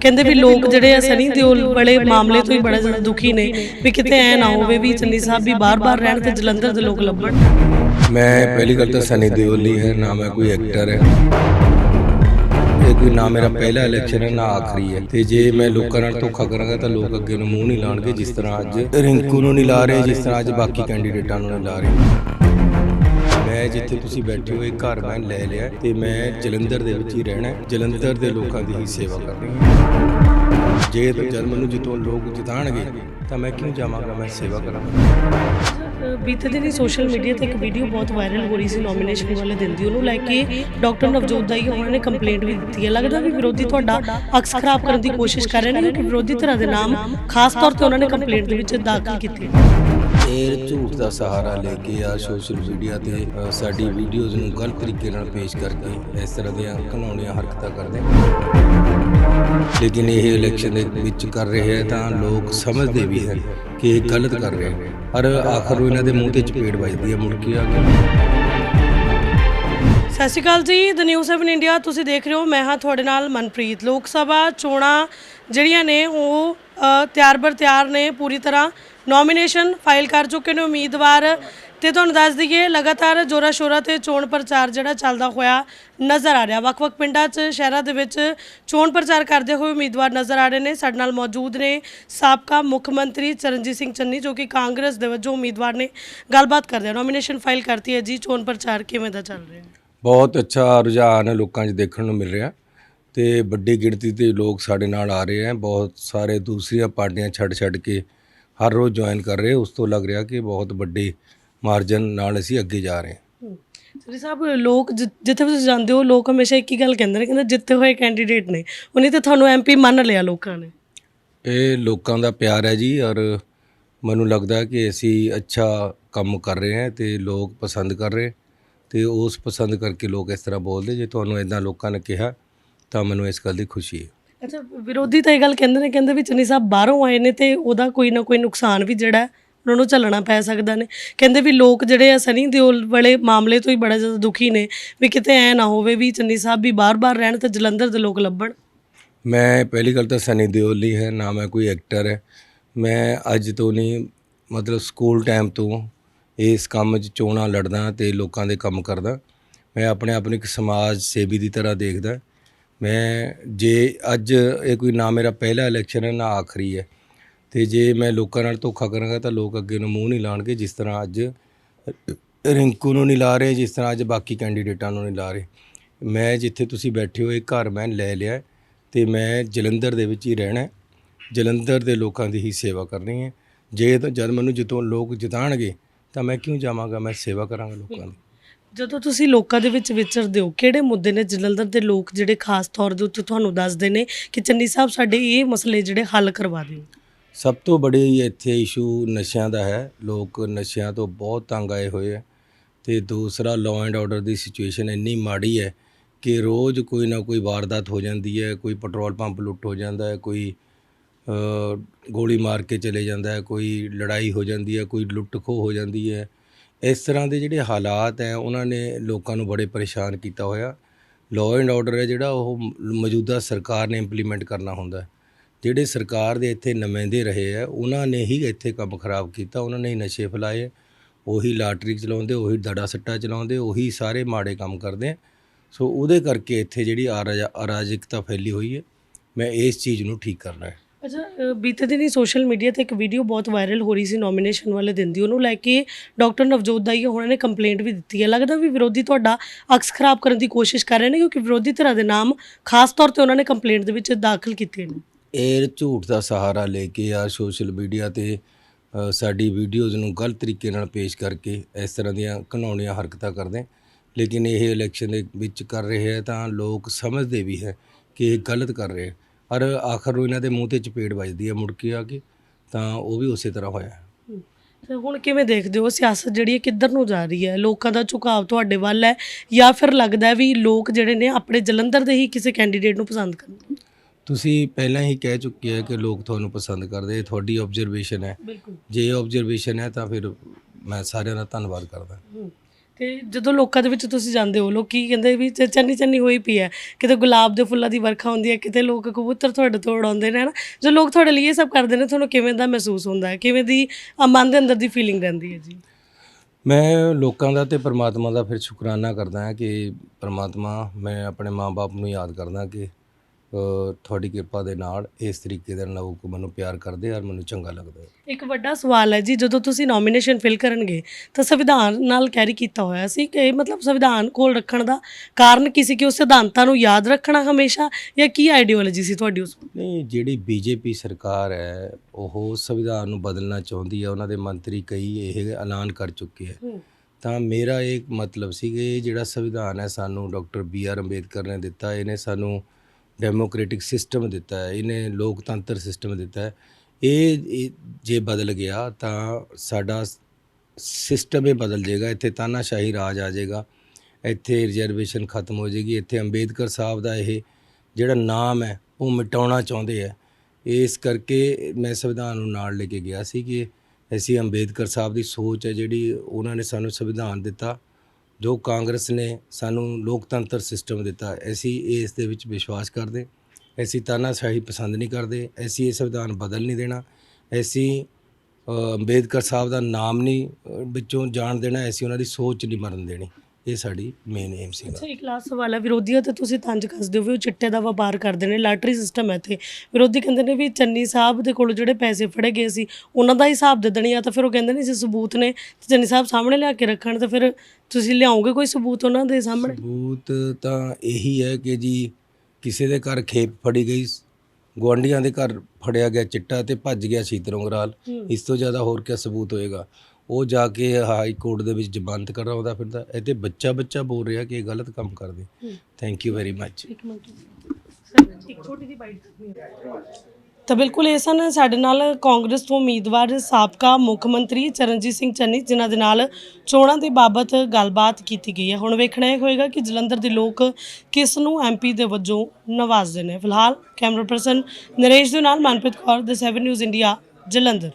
ਕਹਿੰਦੇ ਵੀ ਲੋਕ ਜਿਹੜੇ ਆ ਸਨੀ ਦਿਓਲ ਵਾਲੇ ਮਾਮਲੇ ਤੋਂ ਹੀ ਬੜਾ ਜ਼ਿਆਦਾ ਦੁਖੀ ਨੇ ਵੀ ਕਿਤੇ ਐ ਨਾ ਹੋਵੇ ਵੀ ਚੰਨੀ ਸਾਹਿਬ ਵੀ ਬਾਰ-ਬਾਰ ਰਹਿਣ ਤੇ ਜਲੰਧਰ ਦੇ ਲੋਕ ਲੱਭਣ। ਮੈਂ ਪਹਿਲੀ ਗੱਲ ਤਾਂ ਸਨੀ ਦਿਓਲ ਹੀ ਹੈ ਨਾ ਮੈਂ ਕੋਈ ਐਕਟਰ ਹੈ। ਇਹ ਕੋਈ ਨਾ ਮੇਰਾ ਪਹਿਲਾ ਇਲੈਕਸ਼ਨ ਹੈ ਨਾ ਆਖਰੀ ਹੈ। ਤੇ ਜੇ ਮੈਂ ਲੋਕਾਂ ਨਾਲ ਧੋਖਾ ਕਰਾਂਗਾ ਤਾਂ ਲੋਕ ਅੱਗੇ ਨੂੰ ਮੂੰਹ ਨਹੀਂ ਲਾਣਗੇ ਜਿਸ ਤਰ੍ਹਾਂ ਅੱਜ ਰਿੰਕੂ ਨੂੰ ਨਹੀਂ ਲਾ ਰਹੇ ਜਿਸ ਤਰ੍ਹਾਂ ਅੱਜ ਬਾਕੀ ਕੈਂਡੀਡੇਟਾਂ ਨੂੰ ਨਹੀਂ ਲਾ ਰਹੇ। ਮੈਂ ਜਿੱਥੇ ਤੁਸੀਂ ਬੈਠੇ ਹੋ ਇਹ ਘਰ ਮੈਂ ਲੈ ਲਿਆ ਤੇ ਮੈਂ ਜਲੰਧਰ ਦੇ ਵਿੱਚ ਹੀ ਰਹਿਣਾ ਹੈ। ਜਲੰਧਰ ਦੇ ਲੋਕਾਂ ਦੀ ਹੀ ਸੇਵਾ ਕਰਨੀ ਹੈ। ਜੇ ਤਾਂ ਜਦ ਮੈਨੂੰ ਜਿੱਤੋਂ ਲੋਕ ਜਿਤਾਣਗੇ ਤਾਂ ਮੈਂ ਕਿਉਂ ਜਾਵਾਂਗਾ? ਮੈਂ ਸੇਵਾ ਕਰਾਂਗਾ। ਅ, ਬੀਤੇ ਦਿਨੀ ਸੋਸ਼ਲ ਮੀਡੀਆ ਤੇ ਇੱਕ ਵੀਡੀਓ ਬਹੁਤ ਵਾਇਰਲ ਹੋ ਰਹੀ ਸੀ ਨੋਮੀਨੇਸ਼ਨ ਵਾਲੇ ਦਿਨ ਦੀ। ਉਹਨੂੰ ਲੈ ਕੇ ਡਾਕਟਰ ਨਵਜੋਤ ਦਾਈ ਉਹਨਾਂ ਨੇ ਕੰਪਲੇਂਟ ਵੀ ਦਿੱਤੀ ਹੈ। ਲੱਗਦਾ ਵੀ ਵਿਰੋਧੀ ਤੁਹਾਡਾ ਅਕਸ ਖਰਾਬ ਕਰਨ ਦੀ ਕੋਸ਼ਿਸ਼ ਕਰ ਰਹੇ ਨੇ ਕਿਉਂਕਿ ਵਿਰੋਧੀ ਧਿਰਾਂ ਦੇ ਨਾਮ ਖਾਸ ਤੌਰ ਤੇ ਉਹਨਾਂ ਨੇ ਕੰਪਲੇਂਟ ਦੇ ਵਿੱਚ ਦਾਖਲ ਕੀਤੇ ਇਹ ਝੂਠ ਦਾ ਸਹਾਰਾ ਲੈ ਕੇ ਆ ਸੋਸ਼ਲ ਮੀਡੀਆ ਤੇ ਸਾਡੀ ਵੀਡੀਓਜ਼ ਨੂੰ ਗਲਤ ਤਰੀਕੇ ਨਾਲ ਪੇਸ਼ ਕਰਕੇ ਇਸ ਤਰ੍ਹਾਂ ਦੀਆਂ ਘਿਨਾਉਣੀਆਂ ਹਰਕਤਾਂ ਕਰਦੇ ਲੇਕਿਨ ਇਹ ਇਲੈਕਸ਼ਨ ਦੇ ਵਿੱਚ ਕਰ ਰਹੇ ਹੈ ਤਾਂ ਲੋਕ ਸਮਝਦੇ ਵੀ ਹਨ ਕਿ ਇਹ ਗਲਤ ਕਰ ਰਹੇ ਹੈ ਪਰ ਆਖਰ ਨੂੰ ਇਹਨਾਂ ਦੇ ਮੂੰਹ ਤੇ ਚਪੇੜ ਵੱਜਦੀ ਹੈ ਮੁੜ ਕੇ ਆ ਕੇ। ਸਤਿ ਸ਼੍ਰੀ ਅਕਾਲ ਜੀ ਦ ਨਿਊਜ਼ 7 ਇੰਡੀਆ ਤੁਸੀਂ ਦੇਖ ਰਹੇ ਹੋ, ਮੈਂ ਹਾਂ ਤੁਹਾਡੇ ਨਾਲ ਮਨਪ੍ਰੀਤ। ਲੋਕ ਸਭਾ ਚੋਣਾਂ ਜਿਹੜੀਆਂ ਨੇ ਉਹ ਤਿਆਰ ਬਰ ਤਿਆਰ ਨੇ ਪੂਰੀ ਤਰ੍ਹਾਂ। ਨੋਮੀਨੇਸ਼ਨ ਫਾਈਲ ਕਰ ਚੁੱਕੇ ਨੇ ਉਮੀਦਵਾਰ ਤੇ ਤੁਹਾਨੂੰ ਦੱਸ ਦਈਏ, ਲਗਾਤਾਰ ਜੋਰਾ ਸ਼ੋਰਾ ਤੇ ਚੋਣ ਪ੍ਰਚਾਰ ਜਿਹੜਾ ਚੱਲਦਾ ਹੋਇਆ ਨਜ਼ਰ ਆ ਰਿਹਾ। ਵੱਖ-ਵੱਖ ਪਿੰਡਾਂ 'ਚ, ਸ਼ਹਿਰਾਂ ਦੇ ਵਿੱਚ ਚੋਣ ਪ੍ਰਚਾਰ ਕਰਦੇ ਹੋਏ ਉਮੀਦਵਾਰ ਨਜ਼ਰ ਆ ਰਹੇ ਨੇ। ਸਾਡੇ ਨਾਲ ਮੌਜੂਦ ਨੇ ਸਾਬਕਾ ਮੁੱਖ ਮੰਤਰੀ ਚਰਨਜੀਤ ਸਿੰਘ ਚੰਨੀ, ਜੋ ਕਿ ਕਾਂਗਰਸ ਦੇ ਵਜੋਂ ਉਮੀਦਵਾਰ ਨੇ। ਗੱਲਬਾਤ ਕਰਦੇ ਆ ਨੋਮੀਨੇਸ਼ਨ ਫਾਈਲ ਕਰਤੀ ਹੈ ਜੀ। ਚੋਣ ਪ੍ਰਚਾਰ ਕਿਵੇਂ ਦਾ ਚੱਲ ਰਿਹਾ? ਹੈ ਬਹੁਤ ਅੱਛਾ ਰੁਝਾਨ ਲੋਕਾਂ 'ਚ ਦੇਖਣ ਨੂੰ ਮਿਲ ਰਿਹਾ ਤੇ ਵੱਡੀ ਗਿਣਤੀ ਤੇ ਲੋਕ ਸਾਡੇ ਨਾਲ ਆ ਰਹੇ ਹੈ। ਬਹੁਤ ਸਾਰੇ ਦੂਸਰੀਆਂ ਪਾਰਟੀਆਂ ਛੱਡ ਛੱਡ ਕੇ ਹਰ ਰੋਜ਼ ਜੁਆਇਨ ਕਰ ਰਹੇ ਉਸ ਤੋਂ ਲੱਗ ਰਿਹਾ ਕਿ ਬਹੁਤ ਵੱਡੇ ਮਾਰਜਨ ਨਾਲ ਅਸੀਂ ਅੱਗੇ ਜਾ ਰਹੇ ਹਾਂ। ਸਰੀ ਸਾਹਿਬ ਲੋਕ ਜਿੱਥੇ ਵੀ ਤੁਸੀਂ ਜਾਂਦੇ ਹੋ ਲੋਕ ਹਮੇਸ਼ਾ ਇੱਕ ਹੀ ਗੱਲ ਕਹਿੰਦੇ ਨੇ ਕਹਿੰਦੇ ਜਿੱਤੇ ਹੋਏ ਕੈਂਡੀਡੇਟ ਨੇ। ਉਹਨੇ ਤੇ ਤੁਹਾਨੂੰ ਐਮਪੀ ਮੰਨ ਲਿਆ ਲੋਕਾਂ ਨੇ। ਇਹ ਲੋਕਾਂ ਦਾ ਪਿਆਰ ਹੈ ਜੀ ਔਰ ਮੈਨੂੰ ਲੱਗਦਾ ਕਿ ਅਸੀਂ ਅੱਛਾ ਕੰਮ ਕਰ ਰਹੇ ਹਾਂ ਤੇ ਲੋਕ ਪਸੰਦ ਕਰ ਰਹੇ। ਤੇ ਉਸ ਪਸੰਦ ਕਰਕੇ ਲੋਕ ਇਸ ਤਰ੍ਹਾਂ ਬੋਲਦੇ ਜੇ ਤੁਹਾਨੂੰ ਇਦਾਂ ਲੋਕਾਂ ਨੇ ਕਿਹਾ ਤਾਂ ਮੈਨੂੰ ਇਸ ਗੱਲ ਦੀ ਖੁਸ਼ੀ ਹੈ। ਅੱਛਾ, ਵਿਰੋਧੀ ਤਾਂ ਇਹ ਗੱਲ ਕਹਿੰਦੇ ਨੇ, ਕਹਿੰਦੇ ਵੀ ਚੰਨੀ ਸਾਹਿਬ ਬਾਹਰੋਂ ਆਏ ਨੇ ਤੇ ਉਹਦਾ ਕੋਈ ਨਾ ਕੋਈ ਨੁਕਸਾਨ ਵੀ ਜਿਹੜਾ ਉਹਨਾਂ ਨੂੰ ਝੱਲਣਾ ਪੈ ਸਕਦਾ ਨੇ। ਕਹਿੰਦੇ ਵੀ ਲੋਕ ਜਿਹੜੇ ਆ ਸਨੀ ਦਿਓਲ ਵਾਲੇ ਮਾਮਲੇ ਤੋਂ ਹੀ ਬੜਾ ਜ਼ਿਆਦਾ ਦੁਖੀ ਨੇ, ਵੀ ਕਿਤੇ ਐ ਨਾ ਹੋਵੇ ਵੀ ਚੰਨੀ ਸਾਹਿਬ ਵੀ ਬਾਰ-ਬਾਰ ਰਹਿਣ ਤੇ ਜਲੰਧਰ ਦੇ ਲੋਕ ਲੱਭਣ। ਮੈਂ ਪਹਿਲੀ ਗੱਲ ਤਾਂ ਸਨੀ ਦਿਓਲ ਹੀ ਹੈ, ਨਾ ਮੈਂ ਕੋਈ ਐਕਟਰ ਹੈ। ਮੈਂ ਅੱਜ ਤੋਂ ਨਹੀਂ, ਮਤਲਬ ਸਕੂਲ ਟਾਈਮ ਤੋਂ ਇਸ ਕੰਮ 'ਚ ਚੋਣਾਂ ਲੜਦਾ ਤੇ ਲੋਕਾਂ ਦੇ ਕੰਮ ਕਰਦਾ। ਮੈਂ ਆਪਣੇ ਆਪ ਨੂੰ ਇੱਕ ਸਮਾਜ ਸੇਵੀ ਦੀ ਤਰ੍ਹਾਂ ਦੇਖਦਾ। ਮੈਂ ਜੇ ਅੱਜ ਇਹ ਕੋਈ ਨਾ ਮੇਰਾ ਪਹਿਲਾ ਇਲੈਕਸ਼ਨ ਹੈ, ਨਾ ਆਖਰੀ ਹੈ। ਤੇ ਜੇ ਮੈਂ ਲੋਕਾਂ ਨਾਲ ਧੋਖਾ ਕਰਾਂਗਾ ਤਾਂ ਲੋਕ ਅੱਗੇ ਨੂੰ ਮੂੰਹ ਨਹੀਂ ਲਾਣਗੇ ਜਿਸ ਤਰ੍ਹਾਂ ਅੱਜ ਰਿੰਕੂ ਨੂੰ ਨਹੀਂ ਲਾ ਰਹੇ, ਜਿਸ ਤਰ੍ਹਾਂ ਅੱਜ ਬਾਕੀ ਕੈਂਡੀਡੇਟਾਂ ਨੂੰ ਨਹੀਂ ਲਾ ਰਹੇ। ਮੈਂ ਜਿੱਥੇ ਤੁਸੀਂ ਬੈਠੇ ਹੋ, ਇਹ ਘਰ ਮੈਂ ਲੈ ਲਿਆ ਹੈ ਤੇ ਮੈਂ ਜਲੰਧਰ ਦੇ ਵਿੱਚ ਹੀ ਰਹਿਣਾ ਜਲੰਧਰ ਦੇ ਲੋਕਾਂ ਦੀ ਹੀ ਸੇਵਾ ਕਰਨੀ ਹੈ। ਜੇ ਜਦ ਮੈਨੂੰ ਜਿੱਤੋਂ ਲੋਕ ਜਿਤਾਣਗੇ, ਤਾਂ ਮੈਂ ਕਿਉਂ ਜਾਵਾਂਗਾ? ਮੈਂ ਸੇਵਾ ਕਰਾਂਗਾ ਲੋਕਾਂ ਦੀ। ਜਦੋਂ ਤੁਸੀਂ ਲੋਕਾਂ ਦੇ ਵਿੱਚ ਵਿਚਰਦੇ ਹੋ, ਕਿਹੜੇ ਮੁੱਦੇ ਨੇ ਜਲੰਧਰ ਦੇ ਲੋਕ ਜਿਹੜੇ ਖਾਸ ਤੌਰ ਦੇ ਉੱਤੇ ਤੁਹਾਨੂੰ ਦੱਸਦੇ ਨੇ ਕਿ ਚੰਨੀ ਸਾਹਿਬ ਸਾਡੇ ਇਹ ਮਸਲੇ ਜਿਹੜੇ ਹੱਲ ਕਰਵਾ ਦਿਓ ਸਭ ਤੋਂ ਬੜੀ ਇੱਥੇ ਇਸ਼ੂ ਨਸ਼ਿਆਂ ਦਾ ਹੈ। ਲੋਕ ਨਸ਼ਿਆਂ ਤੋਂ ਬਹੁਤ ਤੰਗ ਆਏ ਹੋਏ ਹੈ ਤੇ ਦੂਸਰਾ ਲਾਅ ਐਂਡ ਆਰਡਰ ਦੀ ਸਿਚੁਏਸ਼ਨ ਇੰਨੀ ਮਾੜੀ ਹੈ ਕਿ ਰੋਜ਼ ਕੋਈ ਨਾ ਕੋਈ ਵਾਰਦਾਤ ਹੋ ਜਾਂਦੀ ਹੈ, ਕੋਈ ਪੈਟਰੋਲ ਪੰਪ ਲੁੱਟ ਹੋ ਜਾਂਦਾ ਹੈ, ਕੋਈ ਗੋਲੀ ਮਾਰ ਕੇ ਚਲੇ ਜਾਂਦਾ ਹੈ, ਕੋਈ ਲੜਾਈ ਹੋ ਜਾਂਦੀ ਹੈ, ਕੋਈ ਲੁੱਟ ਖੋਹ ਹੋ ਜਾਂਦੀ ਹੈ। ਇਸ ਤਰ੍ਹਾਂ ਦੇ ਜਿਹੜੇ ਹਾਲਾਤ ਹੈ, ਉਹਨਾਂ ਨੇ ਲੋਕਾਂ ਨੂੰ ਬੜੇ ਪਰੇਸ਼ਾਨ ਕੀਤਾ ਹੋਇਆ। ਲਾਅ ਐਂਡ ਆਰਡਰ ਹੈ ਜਿਹੜਾ, ਉਹ ਮੌਜੂਦਾ ਸਰਕਾਰ ਨੇ ਇੰਪਲੀਮੈਂਟ ਕਰਨਾ ਹੁੰਦਾ ਜਿਹੜੇ ਸਰਕਾਰ ਦੇ ਇੱਥੇ ਨੁਮਾਇੰਦੇ ਰਹੇ ਆ ਉਹਨਾਂ ਨੇ ਹੀ ਇੱਥੇ ਕੰਮ ਖਰਾਬ ਕੀਤਾ, ਉਹਨਾਂ ਨੇ ਹੀ ਨਸ਼ੇ ਫੈਲਾਏ। ਉਹੀ ਲਾਟਰੀ ਚਲਾਉਂਦੇ, ਉਹੀ ਦੜਾ ਸੱਟਾ ਚਲਾਉਂਦੇ, ਉਹੀ ਸਾਰੇ ਮਾੜੇ ਕੰਮ ਕਰਦੇ ਆ ਸੋ ਉਹਦੇ ਕਰਕੇ ਇੱਥੇ ਜਿਹੜੀ ਅਰਾਜ- ਅਰਾਜਕਤਾ ਫੈਲੀ ਹੋਈ ਹੈ। ਮੈਂ ਇਸ ਚੀਜ਼ ਨੂੰ ਠੀਕ ਕਰਨਾ ਹੈ। ਅੱਛਾ ਅ, ਬੀਤੇ ਦਿਨੀ ਸੋਸ਼ਲ ਮੀਡੀਆ ਤੇ ਇੱਕ ਵੀਡੀਓ ਬਹੁਤ ਵਾਇਰਲ ਹੋ ਰਹੀ ਸੀ ਨੋਮੀਨੇਸ਼ਨ ਵਾਲੇ ਦਿਨ ਦੀ ਉਹਨੂੰ ਲੈ ਕੇ ਡਾਕਟਰ ਨਵਜੋਤ ਦਾਈ ਹੋਣਾ ਨੇ ਕੰਪਲੇਂਟ ਵੀ ਦਿੱਤੀ ਹੈ। ਲੱਗਦਾ ਵੀ ਵਿਰੋਧੀ ਤੁਹਾਡਾ ਅਕਸ ਖਰਾਬ ਕਰਨ ਦੀ ਕੋਸ਼ਿਸ਼ ਕਰ ਰਹੇ ਨੇ ਕਿਉਂਕਿ ਵਿਰੋਧੀ ਧਿਰਾਂ ਦੇ ਨਾਮ ਖਾਸ ਤੌਰ ਤੇ ਉਹਨਾਂ ਨੇ ਕੰਪਲੇਂਟ ਦੇ ਵਿੱਚ ਦਾਖਲ ਕੀਤੇ ਨੇ। ਇਹ ਝੂਠ ਦਾ ਸਹਾਰਾ ਲੈ ਕੇ ਆ ਸੋਸ਼ਲ ਮੀਡੀਆ ਤੇ ਸਾਡੀ ਵੀਡੀਓਜ਼ ਨੂੰ ਗਲਤ ਤਰੀਕੇ ਨਾਲ ਪੇਸ਼ ਕਰਕੇ ਇਸ ਤਰ੍ਹਾਂ ਦੀਆਂ ਘਿਨਾਉਣੀਆਂ ਹਰਕਤਾਂ ਕਰਦੇ ਲੇਕਿਨ ਇਹ ਇਲੈਕਸ਼ਨ ਦੇ ਵਿੱਚ ਕਰ ਰਹੇ ਹੈ ਤਾਂ ਲੋਕ ਸਮਝਦੇ ਵੀ ਹੈ ਕਿ ਇਹ ਗਲਤ ਕਰ ਰਹੇ ਪਰ ਆਖਰ ਨੂੰ ਇਹਨਾਂ ਦੇ ਮੂੰਹ ਤੇ ਚਪੇੜ ਵੱਜਦੀ ਹੈ ਮੁੜ ਕੇ ਆ ਕੇ ਤਾਂ ਉਹ ਵੀ ਉਸੇ ਤਰ੍ਹਾਂ ਹੋਇਆ। ਤੇ ਹੁਣ ਕਿਵੇਂ ਦੇਖਦੇ ਹੋ ਸਿਆਸਤ ਜਿਹੜੀ ਹੈ ਕਿੱਧਰ ਨੂੰ ਜਾ ਰਹੀ ਹੈ? ਲੋਕਾਂ ਦਾ ਝੁਕਾਅ ਤੁਹਾਡੇ ਵੱਲ ਹੈ ਜਾਂ ਫਿਰ ਲੱਗਦਾ ਹੈ ਵੀ ਲੋਕ ਜਿਹੜੇ ਨੇ ਆਪਣੇ ਜਲੰਧਰ ਦੇ ਹੀ ਕਿਸੇ ਕੈਂਡੀਡੇਟ ਨੂੰ ਪਸੰਦ ਕਰਦੇ ਤੁਸੀਂ ਪਹਿਲਾਂ ਹੀ ਕਹਿ ਚੁੱਕੇ ਹੈ ਕਿ ਲੋਕ ਤੁਹਾਨੂੰ ਪਸੰਦ ਕਰਦੇ ਇਹ ਤੁਹਾਡੀ ਆਬਜ਼ਰਵੇਸ਼ਨ ਹੈ। ਬਿਲਕੁਲ। ਜੇ ਆਬਜ਼ਰਵੇਸ਼ਨ ਹੈ ਤਾਂ ਫਿਰ ਮੈਂ ਸਾਰਿਆਂ ਦਾ ਧੰਨਵਾਦ ਕਰਦਾ। ਤੇ ਜਦੋਂ ਲੋਕਾਂ ਦੇ ਵਿੱਚ ਤੁਸੀਂ ਜਾਂਦੇ ਹੋ ਲੋਕ ਕੀ ਕਹਿੰਦੇ ਵੀ ਚ- ਚੰਨੀ ਚੰਨੀ ਹੋਈ ਪਈ ਹੈ। ਕਿਤੇ ਗੁਲਾਬ ਦੇ ਫੁੱਲਾਂ ਦੀ ਵਰਖਾ ਹੁੰਦੀ ਹੈ ਕਿਤੇ ਲੋਕ ਕਬੂਤਰ ਤੁਹਾਡੇ ਤੋਂ ਉਡਾਉਂਦੇ ਨੇ ਹਨਾ? ਜੋ ਲੋਕ ਤੁਹਾਡੇ ਲਈ ਇਹ ਸਭ ਕਰਦੇ ਨੇ ਤੁਹਾਨੂੰ ਕਿਵੇਂ ਦਾ ਮਹਿਸੂਸ ਹੁੰਦਾ ਹੈ? ਕਿਵੇਂ ਦੀ ਅ, ਮਨ ਦੇ ਅੰਦਰ ਦੀ ਫੀਲਿੰਗ ਰਹਿੰਦੀ ਹੈ ਜੀ? ਮੈਂ ਲੋਕਾਂ ਦਾ ਤੇ ਪ੍ਰਮਾਤਮਾ ਦਾ ਫਿਰ ਸ਼ੁਕਰਾਨਾ ਕਰਦਾ ਹਾਂ ਕਿ ਪ੍ਰਮਾਤਮਾ ਮੈਂ ਆਪਣੇ ਮਾਪੇ ਨੂੰ ਯਾਦ ਕਰਦਾ ਕਿ ਤੁਹਾਡੀ ਕਿਰਪਾ ਦੇ ਨਾਲ ਇਸ ਤਰੀਕੇ ਦੇ ਨਾਲ ਲੋਕ ਮੈਨੂੰ ਪਿਆਰ ਕਰਦੇ ਔਰ ਮੈਨੂੰ ਚੰਗਾ ਲੱਗਦਾ ਇੱਕ ਵੱਡਾ ਸਵਾਲ ਹੈ ਜੀ ਜਦੋਂ ਤੁਸੀਂ ਨੋਮੀਨੇਸ਼ਨ ਫਿਲ ਕਰਨਗੇ ਤਾਂ ਸੰਵਿਧਾਨ ਨਾਲ ਕੈਰੀ ਕੀਤਾ ਹੋਇਆ ਸੀ ਕਿ ਮਤਲਬ ਸੰਵਿਧਾਨ ਕੋਲ ਰੱਖਣ ਦਾ ਕਾਰਨ ਕੀ ਸੀ? ਕਿ ਉਸ ਸਿਧਾਂਤਾਂ ਨੂੰ ਯਾਦ ਰੱਖਣਾ ਹਮੇਸ਼ਾ ਜਾਂ ਕੀ ਆਈਡੀਓਲੋਜੀ ਸੀ ਤੁਹਾਡੀ ਉਸ ਨਹੀਂ ਜਿਹੜੀ ਬੀਜੇਪੀ ਸਰਕਾਰ ਹੈ ਉਹ ਸੰਵਿਧਾਨ ਨੂੰ ਬਦਲਣਾ ਚਾਹੁੰਦੀ ਹੈ। ਉਹਨਾਂ ਦੇ ਮੰਤਰੀ ਕਈ ਇਹ ਐਲਾਨ ਕਰ ਚੁੱਕੇ ਹੈ। ਤਾਂ ਮੇਰਾ ਇਹ ਮਤਲਬ ਸੀ ਕਿ ਇਹ ਜਿਹੜਾ ਸੰਵਿਧਾਨ ਹੈ ਸਾਨੂੰ ਡਾਕਟਰ ਬੀ ਆਰ ਅੰਬੇਦਕਰ ਨੇ ਦਿੱਤਾ ਇਹਨੇ ਸਾਨੂੰ ਡੈਮੋਕ੍ਰੈਟਿਕ ਸਿਸਟਮ ਦਿੱਤਾ ਹੈ, ਇਹਨੇ ਲੋਕਤੰਤਰ ਸਿਸਟਮ ਦਿੱਤਾ ਹੈ। ਇਹ ਜੇ ਬਦਲ ਗਿਆ ਤਾਂ ਸਾਡਾ ਸਿਸਟਮ ਹੀ ਬਦਲ ਜਾਏਗਾ। ਇੱਥੇ ਤਾਨਾਸ਼ਾਹੀ ਰਾਜ ਆ ਜਾਏਗਾ। ਇੱਥੇ ਰਿਜ਼ਰਵੇਸ਼ਨ ਖਤਮ ਹੋ ਜਾਏਗੀ। ਇੱਥੇ ਅੰਬੇਦਕਰ ਸਾਹਿਬ ਦਾ ਇਹ ਜਿਹੜਾ ਨਾਮ ਹੈ, ਉਹ ਮਿਟਾਉਣਾ ਚਾਹੁੰਦੇ ਹੈ ਇਸ ਕਰਕੇ ਮੈਂ ਸੰਵਿਧਾਨ ਨੂੰ ਨਾਲ ਲੈ ਕੇ ਗਿਆ ਸੀ ਕਿ ਅਸੀਂ ਅੰਬੇਦਕਰ ਸਾਹਿਬ ਦੀ ਸੋਚ ਹੈ ਜਿਹੜੀ ਉਹਨਾਂ ਨੇ ਸਾਨੂੰ ਸੰਵਿਧਾਨ ਦਿੱਤਾ। ਜੋ ਕਾਂਗਰਸ ਨੇ ਸਾਨੂੰ ਲੋਕਤੰਤਰ ਸਿਸਟਮ ਦਿੱਤਾ, ਅਸੀਂ ਇਸ ਦੇ ਵਿੱਚ ਵਿਸ਼ਵਾਸ ਕਰਦੇ, ਅਸੀਂ ਤਾਨਾਸ਼ਾਹੀ ਪਸੰਦ ਨਹੀਂ ਕਰਦੇ, ਅਸੀਂ ਇਹ ਸੰਵਿਧਾਨ ਬਦਲ ਨਹੀਂ ਦੇਣਾ, ਅਸੀਂ ਅੰਬੇਦਕਰ ਸਾਹਿਬ ਦਾ ਨਾਮ ਨਹੀਂ ਵਿੱਚੋਂ ਜਾਣ ਦੇਣਾ, ਅਸੀਂ ਉਹਨਾਂ ਦੀ ਸੋਚ ਨਹੀਂ ਮਰਨ ਦੇਣੀ। ਇਹ ਸਾਡੀ ਮੇਨ ਏਮ ਸੀਗਾ। ਅੱਛਾ ਇੱਕ ਲਾਸਟ ਸਵਾਲ ਹੈ ਵਿਰੋਧੀਆਂ ਤੇ ਤੁਸੀਂ ਤੰਜ ਕੱਸਦੇ ਹੋ ਵੀ ਉਹ ਚਿੱਟੇ ਦਾ ਵਪਾਰ ਕਰਦੇ ਨੇ ਲਾਟਰੀ ਸਿਸਟਮ ਹੈ ਤੇ ਵਿਰੋਧੀ ਕਹਿੰਦੇ ਨੇ ਵੀ ਚੰਨੀ ਸਾਹਿਬ ਦੇ ਕੋਲ ਜਿਹੜੇ ਪੈਸੇ ਫੜੇ ਗਏ ਸੀ ਉਹਨਾਂ ਦਾ ਹਿਸਾਬ ਦੇ ਦੇਣੀ ਆ ਤਾਂ ਫਿਰ ਉਹ ਕਹਿੰਦੇ ਨੇ ਜੇ ਸਬੂਤ ਨੇ ਤੇ ਚੰਨੀ ਸਾਹਿਬ ਸਾਹਮਣੇ ਲਿਆ ਕੇ ਰੱਖਣ ਤਾਂ ਫਿਰ ਤੁਸੀਂ ਲਿਆਓਗੇ ਕੋਈ ਸਬੂਤ ਉਹਨਾਂ ਦੇ ਸਾਹਮਣੇ? ਸਬੂਤ ਤਾਂ ਇਹੀ ਹੈ ਕਿ ਜੀ ਕਿਸੇ ਦੇ ਘਰ ਖੇਪ ਫੜੀ ਗਈ ਗੁਆਂਢੀਆਂ ਦੇ ਘਰ ਫੜਿਆ ਗਿਆ ਚਿੱਟਾ ਤੇ ਭੱਜ ਗਿਆ ਸ਼ੀਤਰੰਗਰਾਲ ਹੂੰ। ਇਸ ਤੋਂ ਜ਼ਿਆਦਾ ਹੋਰ ਕੀ ਸਬੂਤ ਹੋਏਗਾ? ਉਹ ਜਾ ਕੇ ਹਾਈ ਕੋਰਟ ਦੇ ਵਿੱਚ ਜ਼ਮਾਨਤ ਕਰਾਉਂਦਾ ਫਿਰਦਾ ਇਹ ਤੇ ਬੱਚਾ ਬੱਚਾ ਬੋਲ ਰਿਹਾ ਕਿ ਇਹ ਗਲਤ ਕੰਮ ਕਰਦੇ। ਥੈਂਕ ਯੂ ਵੈਰੀ ਮੱਚ ਤਾਂ ਬਿਲਕੁਲ ਇਹ ਸਨ ਸਾਡੇ ਨਾਲ ਕਾਂਗਰਸ ਤੋਂ ਉਮੀਦਵਾਰ ਸਾਬਕਾ ਮੁੱਖ ਮੰਤਰੀ ਚਰਨਜੀਤ ਸਿੰਘ ਚੰਨੀ ਜਿਨ੍ਹਾਂ ਦੇ ਨਾਲ ਚੋਣਾਂ ਦੇ ਬਾਬਤ ਗੱਲਬਾਤ ਕੀਤੀ ਗਈ ਹੈ। ਹੁਣ ਵੇਖਣਾ ਇਹ ਹੋਏਗਾ ਕਿ ਜਲੰਧਰ ਦੇ ਲੋਕ ਕਿਸ ਨੂੰ ਐਮਪੀ ਦੇ ਵਜੋਂ ਨਵਾਜ਼ਦੇ ਨੇ। ਫਿਲਹਾਲ ਕੈਮਰਾ ਪਰਸਨ ਨਰੇਸ਼ ਦੇ ਨਾਲ ਮਨਪ੍ਰੀਤ ਕੌਰ ਦੇ 7 ਨਿਊਜ਼ ਇੰਡੀਆ ਜਲੰਧਰ।